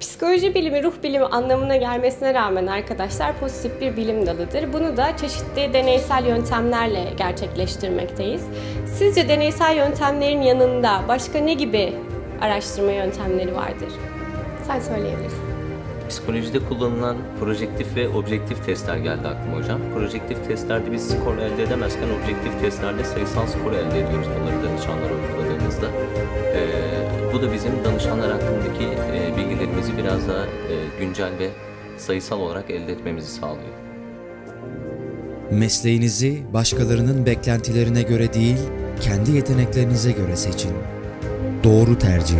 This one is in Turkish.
Psikoloji bilimi ruh bilimi anlamına gelmesine rağmen arkadaşlar pozitif bir bilim dalıdır. Bunu da çeşitli deneysel yöntemlerle gerçekleştirmekteyiz. Sizce deneysel yöntemlerin yanında başka ne gibi araştırma yöntemleri vardır? Sen söyleyebilirsin. Psikolojide kullanılan projektif ve objektif testler geldi aklıma hocam. Projektif testlerde biz skor elde edemezken objektif testlerde sayısal skor elde ediyoruz bunları danışanlara uyguladığımızda. Ee, bu da bizim danışanlar hakkındaki e, bilgilerimizi biraz daha e, güncel ve sayısal olarak elde etmemizi sağlıyor. Mesleğinizi başkalarının beklentilerine göre değil, kendi yeteneklerinize göre seçin. Doğru tercih.